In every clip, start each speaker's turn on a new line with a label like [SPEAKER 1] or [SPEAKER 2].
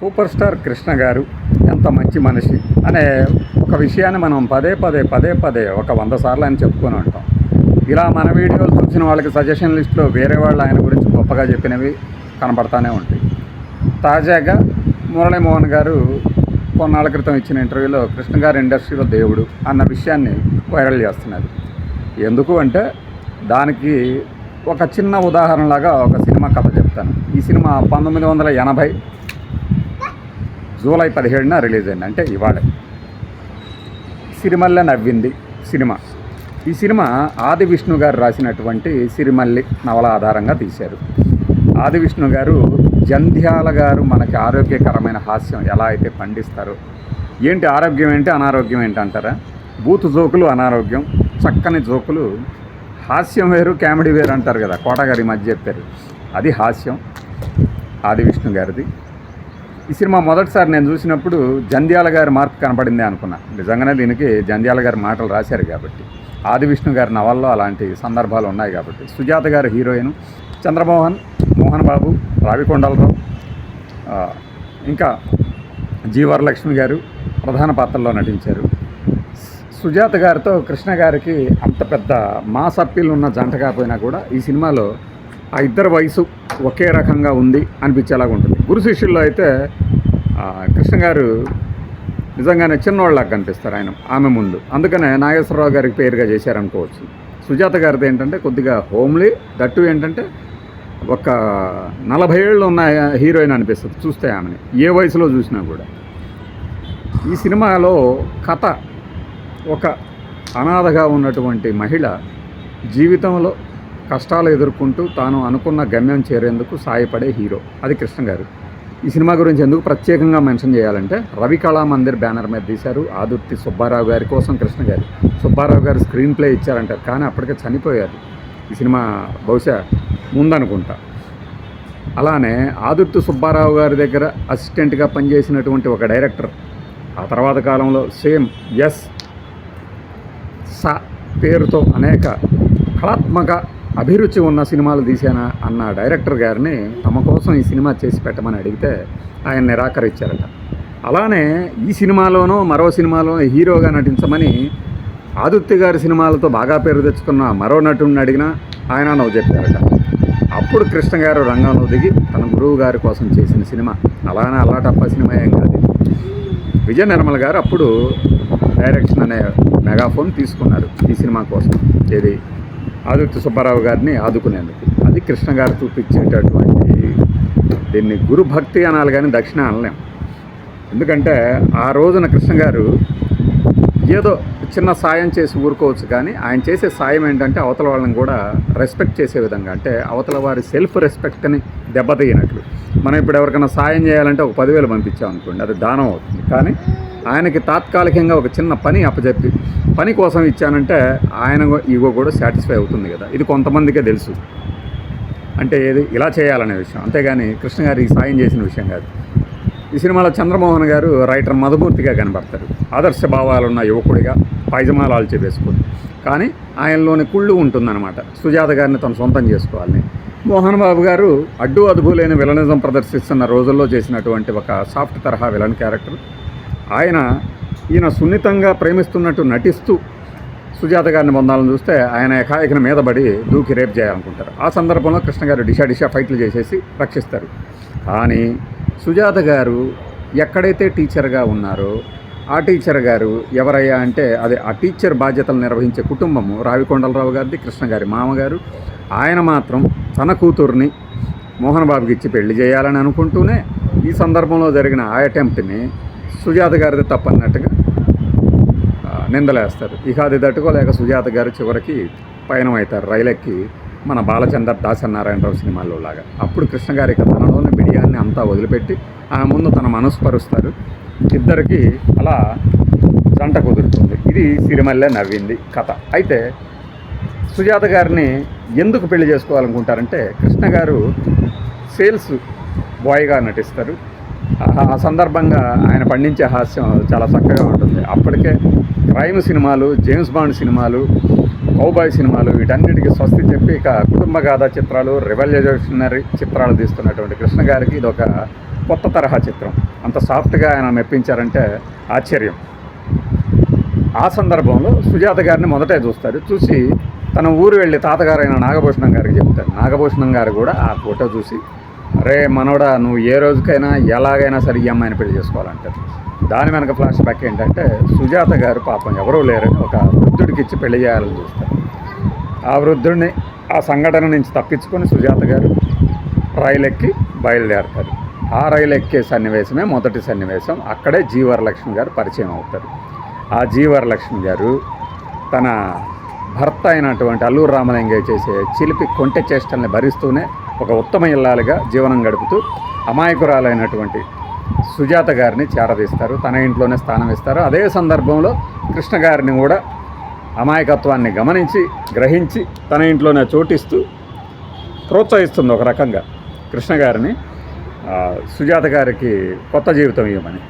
[SPEAKER 1] Super star Krishna గారు ఎంత మంచి మనిషి అనే ఒక విషయాన్ని మనం పదే పదే పదే పదే ఒక వంద సార్లు ఆయన చెప్పుకొని ఉంటాం. ఇలా మన వీడియోలు చూసిన వాళ్ళకి సజెషన్ లిస్ట్లో వేరే వాళ్ళు ఆయన గురించి గొప్పగా చెప్పినవి కనబడతానే ఉంటాయి. తాజాగా మురళీమోహన్ గారు కొన్నాళ్ళ క్రితం ఇచ్చిన ఇంటర్వ్యూలో కృష్ణ గారు ఇండస్ట్రీలో దేవుడు అన్న విషయాన్ని వైరల్ చేస్తున్నారు. ఎందుకు అంటే దానికి ఒక చిన్న ఉదాహరణలాగా ఒక సినిమా కథ చెప్తాను. ఈ సినిమా పంతొమ్మిది వందల ఎనభై జూలై పదిహేడున రిలీజ్ అయింది. అంటే ఇవాళ. సిరిమల్లె నవ్వింది సినిమా. ఈ సినిమా ఆది విష్ణు గారు రాసినటువంటి సిరిమల్లి నవల ఆధారంగా తీశారు. ఆది విష్ణు గారు జంధ్యాల గారు మనకి ఆరోగ్యకరమైన హాస్యం ఎలా అయితే పండిస్తారో ఏంటి ఆరోగ్యం ఏంటి అనారోగ్యం ఏంటి అంటారా? బూతు జోకులు అనారోగ్యం చక్కని జోకులు. హాస్యం వేరు కామెడీ వేరు అంటారు కదా కోటగారి మధ్య చెప్పారు. అది హాస్యం. ఆది విష్ణు గారిది. ఈ సినిమా మొదటిసారి నేను చూసినప్పుడు జంధ్యాల గారి మార్క్ కనపడింది అనుకున్నా. నిజంగానే దీనికి జంధ్యాల గారి మాటలు రాశారు కాబట్టి. ఆది విష్ణు గారి నవల్లో అలాంటి సందర్భాలు ఉన్నాయి కాబట్టి. సుజాత గారు హీరోయిన్ చంద్రమోహన్ మోహన్ బాబు రావికొండలరావు ఇంకా జీవరలక్ష్మి గారు ప్రధాన పాత్రలో నటించారు. సుజాత గారితో కృష్ణ గారికి అంత పెద్ద మాస్ అప్పీల్ ఉన్న జంట కాకపోయినా కూడా ఈ సినిమాలో ఆ ఇద్దరు వయసు ఒకే రకంగా ఉంది అనిపించేలాగా ఉంటుంది. గురు శిష్యుల్లో అయితే కృష్ణ గారు నిజంగానే చిన్నవాళ్ళకి కనిపిస్తారు ఆయన ఆమె ముందు. అందుకనే నాగేశ్వరరావు గారికి పేరుగా చేశారనుకోవచ్చు. సుజాత గారిది ఏంటంటే కొద్దిగా హోమ్లీ దట్టు ఏంటంటే ఒక నలభై ఏళ్ళు ఉన్న హీరోయిన్ అనిపిస్తుంది చూస్తే ఆమెని. ఏ వయసులో చూసినా కూడా. ఈ సినిమాలో కథ ఒక అనాథగా ఉన్నటువంటి మహిళ జీవితంలో కష్టాలు ఎదుర్కొంటూ తాను అనుకున్న గమ్యం చేరేందుకు సాయపడే హీరో. అది కృష్ణ గారు. ఈ సినిమా గురించి ఎందుకు ప్రత్యేకంగా మెన్షన్ చేయాలంటే రవి కళా మందిర్ బ్యానర్ మీద తీశారు ఆదుర్తి సుబ్బారావు గారి కోసం కృష్ణ గారు. సుబ్బారావు గారు స్క్రీన్ ప్లే ఇచ్చారంటారు కానీ అప్పటికే చనిపోయారు. ఈ సినిమా బహుశా ముందనుకుంటా. అలానే ఆదుర్తి సుబ్బారావు గారి దగ్గర అసిస్టెంట్గా పనిచేసినటువంటి ఒక డైరెక్టర్ ఆ తర్వాత కాలంలో సేమ్ ఎస్ స పేరుతో అనేక కళాత్మక అభిరుచి ఉన్న సినిమాలు తీశానా అన్న డైరెక్టర్ గారిని తమ కోసం ఈ సినిమా చేసి పెట్టమని అడిగితే ఆయన నిరాకరించారట. అలానే ఈ సినిమాలోనూ మరో సినిమాలోనూ హీరోగా నటించమని ఆదిత్య గారి సినిమాలతో బాగా పేరు తెచ్చుకున్న మరో నటుడిని అడిగినా ఆయన నవ్వు చెప్పారట. అప్పుడు కృష్ణ గారు రంగంలో దిగి తన గురువు గారి కోసం చేసిన సినిమా అలానే అల్లాటప్ప సినిమా ఏం కాదు విజయ నిర్మల్ గారు అప్పుడు డైరెక్షన్ అనే మెగాఫోన్ తీసుకున్నారు ఈ సినిమా కోసం. ఏది? ఆదిత్య సుబ్బారావు గారిని ఆదుకునేందుకు. అది కృష్ణ గారు చూపించేటటువంటి దీన్ని గురుభక్తి అనాలి కానీ దక్షిణ అనలేం. ఎందుకంటే ఆ రోజున కృష్ణ గారు ఏదో చిన్న సాయం చేసి ఊరుకోవచ్చు కానీ ఆయన చేసే సాయం ఏంటంటే అవతల వాళ్ళని కూడా రెస్పెక్ట్ చేసే విధంగా. అంటే అవతల వారి సెల్ఫ్ రెస్పెక్ట్ని దెబ్బతీయనట్లు మనం ఇప్పుడు ఎవరికైనా సాయం చేయాలంటే ఒక పదివేలు పంపించాం అనుకోండి అది దానం అవుతుంది. కానీ ఆయనకి తాత్కాలికంగా ఒక చిన్న పని అప్పచెప్పి పని కోసం ఇచ్చానంటే ఆయన ఈగో కూడా సాటిస్ఫై అవుతుంది కదా. ఇది కొంతమందికే తెలుసు. అంటే ఏది? ఇలా చేయాలనే విషయం. అంతేగాని కృష్ణ గారు ఈ సాయం చేసిన విషయం కాదు. ఈ సినిమాలో చంద్రమోహన్ గారు రైటర్ మధుమూర్తిగా కనబడతారు. ఆదర్శ భావాలున్న యువకుడిగా పైజమాలాలు వేసుకుని కానీ ఆయనలోని కుళ్ళు ఉంటుందన్నమాట. సుజాత గారిని తను సొంతం చేసుకోవాలని. మోహన్ బాబు గారు అడ్డు అదుపు లేని విలనిజం ప్రదర్శిస్తున్న రోజుల్లో చేసినటువంటి ఒక సాఫ్ట్ తరహా విలన్ క్యారెక్టర్. ఆయన ఈయన సున్నితంగా ప్రేమిస్తున్నట్టు నటిస్తూ సుజాత గారిని పొందాలని చూస్తే ఆయన ఏకాయకిన మీద పడి దూకి రేపు చేయాలనుకుంటారు. ఆ సందర్భంలో కృష్ణ గారు డిషా డిషా ఫైట్లు చేసేసి రక్షిస్తారు. కానీ సుజాత గారు ఎక్కడైతే టీచర్గా ఉన్నారో ఆ టీచర్ గారు ఎవరయ్యా అంటే అదే ఆ టీచర్ బాధ్యతలు నిర్వహించే కుటుంబము రావికొండలరావు గారిది కృష్ణ గారి మామగారు. ఆయన మాత్రం తన కూతుర్ని మోహన్ బాబుకి ఇచ్చి పెళ్ళి చేయాలని అనుకుంటూనే ఈ సందర్భంలో జరిగిన ఆ అటెంప్ట్ని సుజాత గారిది తప్పన్నట్టుగా నిందలేస్తారు. ఇక అది తట్టుకోలేక సుజాత గారు చివరికి పయనం అవుతారు రైలెక్కి మన బాలచందర్ దాసనారాయణరావు సినిమాల్లో లాగా. అప్పుడు కృష్ణ గారి తనలోని బిడియాన్ని అంతా వదిలిపెట్టి ఆ ముందు తన మనస్పరుస్తారు. ఇద్దరికి అలా జంట కుదురుతుంది. ఇది సిరిమల్లె నవ్వింది కథ. అయితే సుజాత గారిని ఎందుకు పెళ్ళి చేసుకోవాలనుకుంటారంటే కృష్ణ గారు సేల్స్ బాయ్గా నటిస్తారు. ఆ- సందర్భంగా ఆయన పండించే హాస్యం చాలా చక్కగా ఉంటుంది. అప్పటికే క్రైమ్ సినిమాలు జేమ్స్ బాండ్ సినిమాలు కౌబాయ్ సినిమాలు వీటన్నిటికీ స్వస్తి చెప్పి ఇక కుటుంబ గాథ చిత్రాలు రెవల్యూషనరీ చిత్రాలు తీస్తున్నటువంటి కృష్ణ గారికి ఇది ఒక కొత్త తరహా చిత్రం. అంత సాఫ్ట్గా ఆయన మెప్పించారంటే ఆశ్చర్యం. ఆ సందర్భంలో సుజాత గారిని మొదటే చూస్తారు. చూసి తన ఊరు వెళ్ళి తాతగారైన నాగభూషణం గారికి చెప్తారు. నాగభూషణం గారు కూడా ఆ ఫోటో చూసి రే మనోడా నువ్వు ఏ రోజుకైనా ఎలాగైనా సరే ఈ అమ్మాయిని పెళ్ళి చేసుకోవాలంటారు దాని వెనక ఫ్లాష్ బ్యాక్ ఏంటంటే సుజాత గారు పాపం ఎవరూ లేరని ఒక వృద్ధుడికి ఇచ్చి పెళ్ళి చేయాలని చూస్తారు. ఆ వృద్ధుడిని ఆ సంఘటన నుంచి తప్పించుకొని సుజాత గారు రైలు ఎక్కి బయలుదేరతారు. ఆ రైలు ఎక్కే సన్నివేశమే మొదటి సన్నివేశం. అక్కడే జీవరలక్ష్మి గారు పరిచయం అవుతారు. ఆ జీవరలక్ష్మి గారు తన భర్త అయినటువంటి అల్లూరు రామలింగయ్య చేసే చిలిపి కొంటె చేష్టల్ని భరిస్తూనే ఒక ఉత్తమ ఇల్లాలుగా జీవనం గడుపుతూ అమాయకురాలైనటువంటి సుజాత గారిని చేరదీస్తారు. తన ఇంట్లోనే స్థానం ఇస్తారు. అదే సందర్భంలో కృష్ణ గారిని కూడా అమాయకత్వాన్ని గమనించి గ్రహించి తన ఇంట్లోనే చోటిస్తూ ప్రోత్సహిస్తుంది ఒక రకంగా కృష్ణ గారిని. సుజాత గారికి కొత్త జీవితం ఇవ్వమని.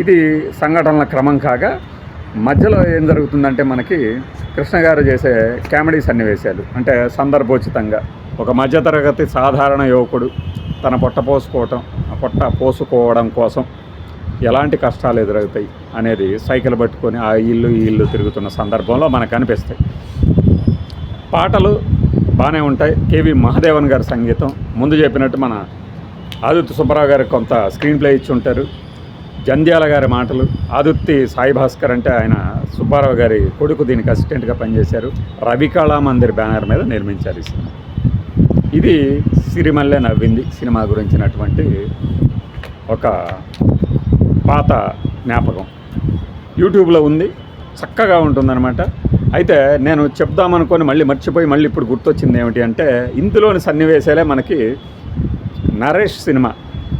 [SPEAKER 1] ఇది సంఘటనల క్రమం కాగా మధ్యలో ఏం జరుగుతుందంటే మనకి కృష్ణ గారు చేసే కామెడీ సన్నివేశాలు అంటే సందర్భోచితంగా ఒక మధ్యతరగతి సాధారణ యువకుడు తన పొట్ట పోసుకోవటం ఆ పొట్ట పోసుకోవడం కోసం ఎలాంటి కష్టాలు ఎదురవుతాయి అనేది సైకిల్ పట్టుకొని ఆ ఇల్లు ఈ ఇల్లు తిరుగుతున్న సందర్భంలో మనకు అనిపిస్తాయి. పాటలు బాగానే ఉంటాయి. కేవి మహాదేవన్ గారి సంగీతం. ముందు చెప్పినట్టు మన ఆదిత్య సుబ్బారావు గారు కొంత స్క్రీన్ ప్లే ఇచ్చి ఉంటారు. జంధ్యాల గారి మాటలు. ఆదుత్తి సాయి భాస్కర్ అంటే ఆయన సుబ్బారావు గారి కొడుకు దీనికి అసిస్టెంట్గా పనిచేశారు. రవి కళా మందిర్ బ్యానర్ మీద నిర్మించారు ఈ సినిమా. ఇది సిరిమల్లె నవ్వింది సినిమా గురించినటువంటి ఒక పాత జ్ఞాపకం. యూట్యూబ్లో ఉంది చక్కగా ఉంటుందన్నమాట. అయితే నేను చెప్దామనుకొని మళ్ళీ మర్చిపోయి మళ్ళీ ఇప్పుడు గుర్తొచ్చింది ఏమిటి అంటే ఇందులోని సన్నివేశాలే మనకి నరేష్ సినిమా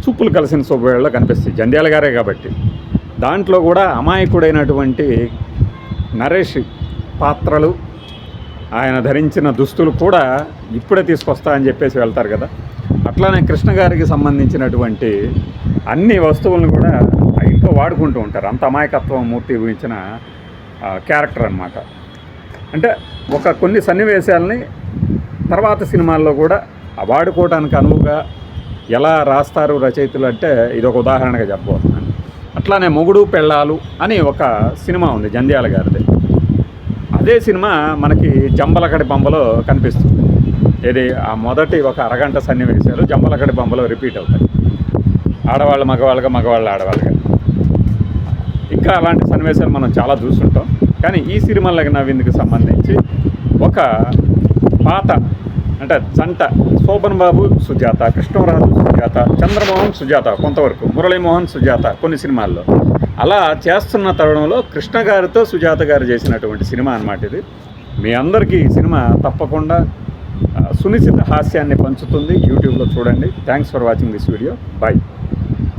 [SPEAKER 1] చూపులు కలిసిన శుభవేళలో కనిపిస్తాయి. జంధ్యాల గారే కాబట్టి. దాంట్లో కూడా అమాయకుడైనటువంటి నరేష్ పాత్రలు ఆయన ధరించిన దుస్తులు కూడా ఇప్పుడే తీసుకొస్తా అని చెప్పేసి వెళ్తారు కదా. అట్లానే కృష్ణ గారికి సంబంధించినటువంటి అన్ని వస్తువులను కూడా ఇంట్లో వాడుకుంటూ ఉంటారు. అంత అమాయకత్వం మూర్తి ఊహించిన క్యారెక్టర్ అన్నమాట. అంటే ఒక కొన్ని సన్నివేశాలని తర్వాత సినిమాల్లో కూడా వాడుకోవడానికి అనువుగా ఎలా రాస్తారు రచయితలు అంటే ఇది ఒక ఉదాహరణగా చెప్పబోతున్నాను. అట్లానే మొగుడు పెళ్ళాలు అని ఒక సినిమా ఉంది జంధ్యాల గారిది. అదే సినిమా మనకి జంబలకడి బొమ్మలో కనిపిస్తుంది. ఇది ఆ మొదటి ఒక అరగంట సన్నివేశాలు జంబలకడి బొమ్మలో రిపీట్ అవుతాయి. ఆడవాళ్ళు మగవాళ్ళుగా మగవాళ్ళు ఆడవాళ్ళుగా. ఇంకా అలాంటి సన్నివేశాలు మనం చాలా చూస్తుంటాం. కానీ ఈ సిరిమల్లకి నవ్విందుకు సంబంధించి ఒక పాత అంటే జంట శోభన్ బాబు సుజాత కృష్ణరాజు సుజాత చంద్రమోహన్ సుజాత కొంతవరకు మురళీమోహన్ సుజాత కొన్ని సినిమాల్లో. అలా చేస్తున్న తరుణంలో కృష్ణ గారితో సుజాత గారు చేసినటువంటి సినిమా అనమాట ఇది. మీ అందరికీ ఈ సినిమా తప్పకుండా సునిశ్చిత హాస్యాన్ని పంచుతుంది. యూట్యూబ్లో చూడండి. Thanks for watching this video bye